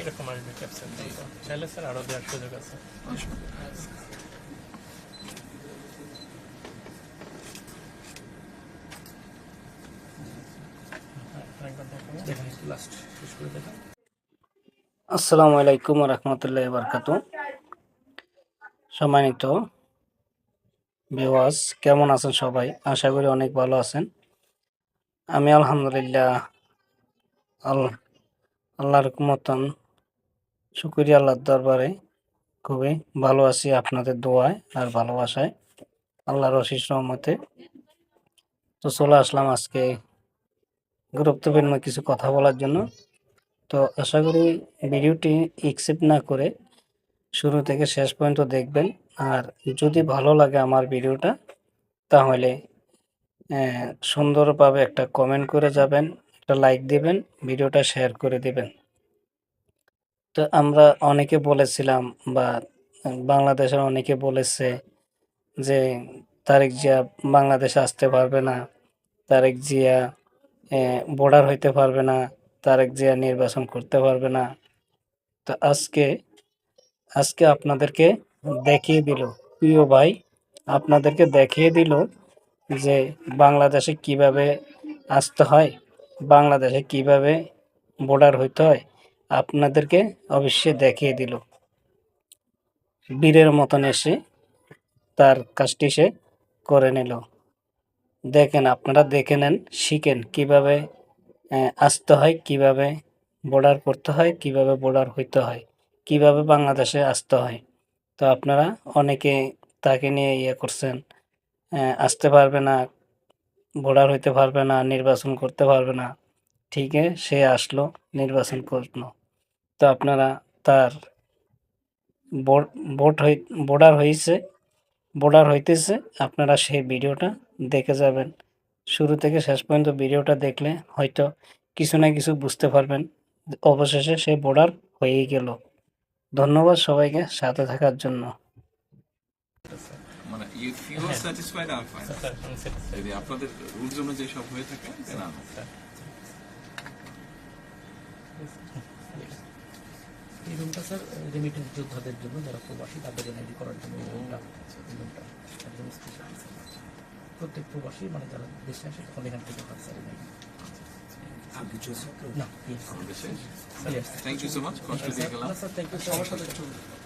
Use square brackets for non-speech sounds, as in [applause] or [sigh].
এরকম আসবে ক্যাপসেল চাইলে স্যার আরও দেওয়ার সুযোগ আছে। আসসালামু আলাইকুম রহমতুল্লাহ বারকাত। সম্মানিত বেওয়াজ কেমন আছেন সবাই? আশা করি অনেক ভালো আছেন। আমি আলহামদুলিল্লাহ আল আল্লাহর মতন শুক্রিয়া আল্লাহর দরবারে। খুবই ভালো আছি আপনাদের দোয়ায় আর ভালোবাসায়। আল্লাহর অশিস রহমতে। তো চলে আসলাম আজকে গুরুত্বপূর্ণ কিছু কথা বলার জন্য। তো আশা করি ভিডিওটি একসেপ্ট না করে শুরু থেকে শেষ পর্যন্ত দেখবেন। আর যদি ভালো লাগে আমার ভিডিওটা, তাহলে সুন্দরভাবে একটা কমেন্ট করে যাবেন, একটা লাইক দিবেন, ভিডিওটা শেয়ার করে দিবেন। তো আমরা অনেকে বলেছিলাম বা বাংলাদেশের অনেকে বলেছে যে তারেক জিয়া বাংলাদেশে আসতে পারবে না, তারেক জিয়া বর্ডার হইতে পারবে না, তারেক জিয়া নির্বাচন করতে পারবে না। তো আজকে আজকে আপনাদেরকে দেখিয়ে দিল, প্রিয় ভাই, আপনাদেরকে দেখিয়ে দিল যে বাংলাদেশে কীভাবে আসতে হয়, বাংলাদেশে কীভাবে বর্ডার হইতে হয়। আপনাদেরকে অবশ্যই দেখিয়ে দিল। বীরের মতন এসে তার কাজটি সে করে নিল। দেখেন, আপনারা দেখে নেন, শিখেন কীভাবে আসতে হয়, কীভাবে বর্ডার করতে হয়, কীভাবে বর্ডার হইতে হয়, কীভাবে বাংলাদেশে আসতে হয়। তো আপনারা অনেকে তাকে নিয়ে ইয়ে করছেন আসতে পারবে না বর্ডার হইতে পারবে না, নির্বাচন করতে পারবে না। ঠিক সে আসলো, নির্বাচন করল। তো আপনারা তার হই বর্ডার হয়েছে বর্ডার হইতেছে আপনারা সেই ভিডিওটা দেখে যাবেন। শুরু থেকে শেষ পর্যন্ত ভিডিওটা দেখলে হয়তো কিছু না কিছু বুঝতে পারবেন অবশেষে সে বর্ডার হয়েই গেল। ধন্যবাদ সবাইকে সাথে থাকার জন্য। মানে স্যাটিসফাইড। যদি আপনাদের রুলস অনুযায়ী সব হয়ে থাকে [laughs] এই রুমটা স্যার রেমিটেন্স যোদ্ধাদের জন্য যারা প্রবাসী তাদের এনআইডি করার জন্য এই রুমটা রুমটা একদম স্পেশাল প্রত্যেক প্রবাসী মানে যারা দেশে আসে তখন এখান থেকে হয় স্যার এনআইডি না you so much. Thank thank you so